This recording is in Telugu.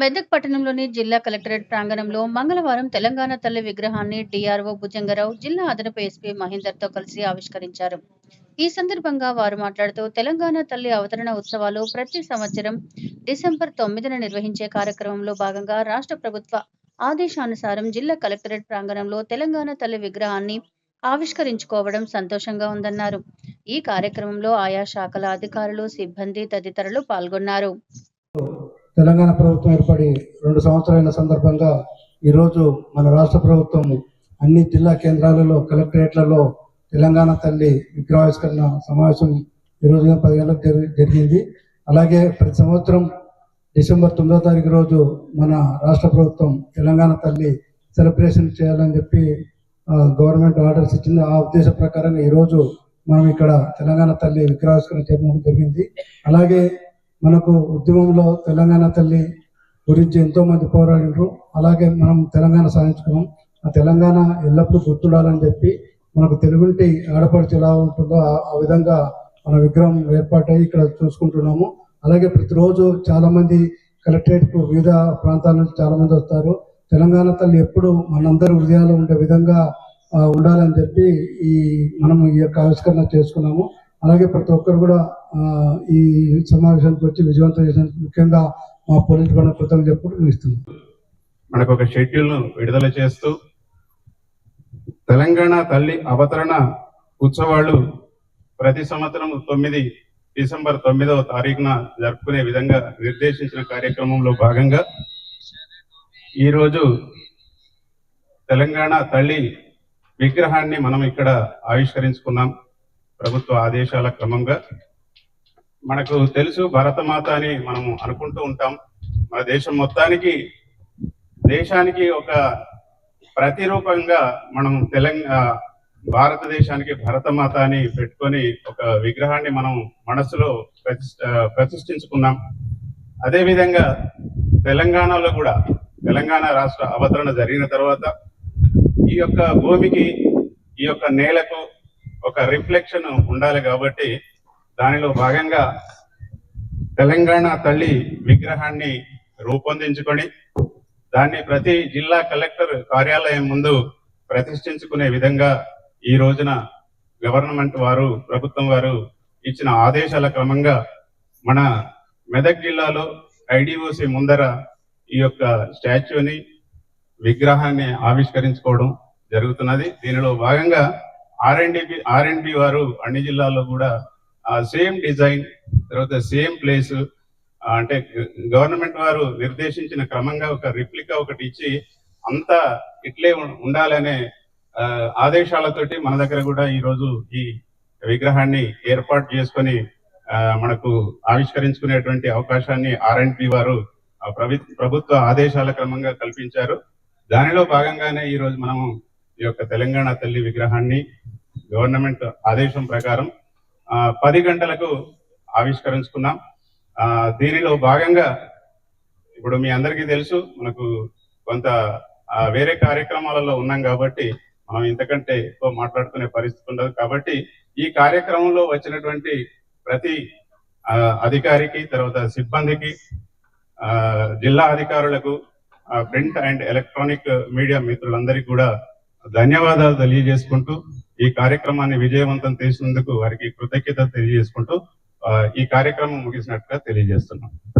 మెదక్ పట్టణంలోని జిల్లా కలెక్టరేట్ ప్రాంగణంలో మంగళవారం తెలంగాణ తల్లి విగ్రహాన్ని డిఆర్ఓ భుజంగరావు జిల్లా అదనపు ఎస్పీ మహేందర్తో కలిసి ఆవిష్కరించారు. ఈ సందర్భంగా వారు మాట్లాడుతూ తెలంగాణ తల్లి అవతరణ ఉత్సవాలు ప్రతి సంవత్సరం డిసెంబర్ తొమ్మిదిన నిర్వహించే కార్యక్రమంలో భాగంగా రాష్ట్ర ప్రభుత్వ ఆదేశానుసారం జిల్లా కలెక్టరేట్ ప్రాంగణంలో తెలంగాణ తల్లి విగ్రహాన్ని ఆవిష్కరించుకోవడం సంతోషంగా ఉందన్నారు. ఈ కార్యక్రమంలో ఆయా శాఖల అధికారులు సిబ్బంది తదితరులు పాల్గొన్నారు. తెలంగాణ ప్రభుత్వం ఏర్పడి రెండు సంవత్సరాల సందర్భంగా ఈరోజు మన రాష్ట్ర ప్రభుత్వం అన్ని జిల్లా కేంద్రాలలో కలెక్టరేట్లలో తెలంగాణ తల్లి విగ్రహావిష్కరణ సమావేశం ఈరోజు పది గంటలకు జరి జరిగింది. అలాగే ప్రతి సంవత్సరం డిసెంబర్ తొమ్మిదో తారీఖు రోజు మన రాష్ట్ర ప్రభుత్వం తెలంగాణ తల్లి సెలబ్రేషన్ చేయాలని చెప్పి గవర్నమెంట్ ఆర్డర్స్ ఇచ్చింది. ఆ ఉద్దేశ ప్రకారంగా ఈరోజు మనం ఇక్కడ తెలంగాణ తల్లి విగ్రహావిష్కరణ చేయడం జరిగింది. అలాగే మనకు ఉద్యమంలో తెలంగాణ తల్లి గురించి ఎంతో మంది పోరాడినారు. అలాగే మనం తెలంగాణ సాధించుకున్నాం. ఆ తెలంగాణ ఎల్లప్పుడూ గుర్తుండాలని చెప్పి మనకు తెలుగుంటి ఆడపడుచు ఎలా ఉంటుందో ఆ- విధంగా మన విగ్రహం ఏర్పాటై ఇక్కడ చూసుకుంటున్నాము. అలాగే ప్రతిరోజు చాలా మంది కలెక్టరేట్ వివిధ ప్రాంతాల నుంచి చాలా మంది వస్తారు. తెలంగాణ తల్లి ఎప్పుడు మనందరి హృదయాలు ఉండే విధంగా ఉండాలని చెప్పి ఈ మనం ఈ యొక్క ఆవిష్కరణ చేసుకున్నాము. అలాగే ప్రతి ఒక్కరు కూడా ఈ సమావేశానికి వచ్చి విజయవంతం చేసినందుకు ముఖ్యంగా మా పోలీసు కూడా కృతజ్ఞతలు చెప్పుకుంటూ మనకు ఒక షెడ్యూల్ను విడుదల చేస్తూ తెలంగాణ తల్లి అవతరణ ఉత్సవాలు ప్రతి సంవత్సరం తొమ్మిది డిసెంబర్ తొమ్మిదవ తారీఖున జరుపుకునే విధంగా నిర్దేశించిన కార్యక్రమంలో భాగంగా ఈరోజు తెలంగాణ తల్లి విగ్రహాన్ని మనం ఇక్కడ ఆవిష్కరించుకున్నాం. ప్రభుత్వ ఆదేశాల క్రమంగా మనకు తెలుసు భరతమాత అని మనం అనుకుంటూ ఉంటాం. మన దేశం మొత్తానికి దేశానికి ఒక ప్రతిరూపంగా మనం తెలంగాణ భారతదేశానికి భరతమాత అని పెట్టుకొని ఒక విగ్రహాన్ని మనం మనసులో ప్రతిష్ఠించుకున్నాం. అదే విధంగా తెలంగాణలో కూడా తెలంగాణ రాష్ట్ర అవతరణ జరిగిన తర్వాత ఈ యొక్క భూమికి ఈ యొక్క నేలకు ఒక రిఫ్లెక్షన్ ఉండాలి కాబట్టి దానిలో భాగంగా తెలంగాణ తల్లి విగ్రహాన్ని రూపొందించుకొని దాన్ని ప్రతి జిల్లా కలెక్టర్ కార్యాలయం ముందు ప్రతిష్ఠించుకునే విధంగా ఈ రోజున గవర్నమెంట్ వారు ప్రభుత్వం వారు ఇచ్చిన ఆదేశాల క్రమంగా మన మెదక్ జిల్లాలో ఐడిఓసి ముందర ఈ యొక్క స్టాచ్యూని విగ్రహాన్ని ఆవిష్కరించుకోవడం జరుగుతున్నది. దీనిలో భాగంగా ఆర్ఎండ్బి బి వారు అన్ని జిల్లాల్లో కూడా సేమ్ డిజైన్ తర్వాత సేమ్ ప్లేస్ అంటే గవర్నమెంట్ వారు నిర్దేశించిన క్రమంగా ఒక రిప్లికా ఒకటి ఇచ్చి అంతా ఇట్లే ఉండాలనే ఆ, ఆదేశాలతోటి మన దగ్గర కూడా ఈ రోజు ఈ విగ్రహాన్ని ఏర్పాటు చేసుకొని ఆ, మనకు ఆవిష్కరించుకునేటువంటి అవకాశాన్ని ఆర్ఎండ్పి వారు బి వారు ప్రభుత్వ ఆదేశాల క్రమంగా కల్పించారు. దానిలో భాగంగానే ఈ రోజు మనము ఈ యొక్క తెలంగాణ తల్లి విగ్రహాన్ని గవర్నమెంట్ ఆదేశం ప్రకారం ఆ, పది గంటలకు ఆవిష్కరించుకున్నాం. ఆ, దీనిలో భాగంగా ఇప్పుడు మీ అందరికీ తెలుసు మనకు కొంత వేరే కార్యక్రమాలలో ఉన్నాం కాబట్టి మనం ఇంతకంటే ఎక్కువ మాట్లాడుకునే పరిస్థితి ఉండదు. కాబట్టి ఈ కార్యక్రమంలో వచ్చినటువంటి ప్రతి ఆ, అధికారికి తర్వాత సిబ్బందికి ఆ, జిల్లా అధికారులకు ప్రింట్ అండ్ ఎలక్ట్రానిక్ మీడియా మిత్రులందరికీ కూడా ధన్యవాదాలు తెలియజేసుకుంటూ ఈ కార్యక్రమాన్ని విజయవంతం చేసినందుకు వారికి కృతజ్ఞత తెలియజేసుకుంటూ ఆ, ఈ కార్యక్రమం ముగిసినట్టుగా తెలియజేస్తున్నాం.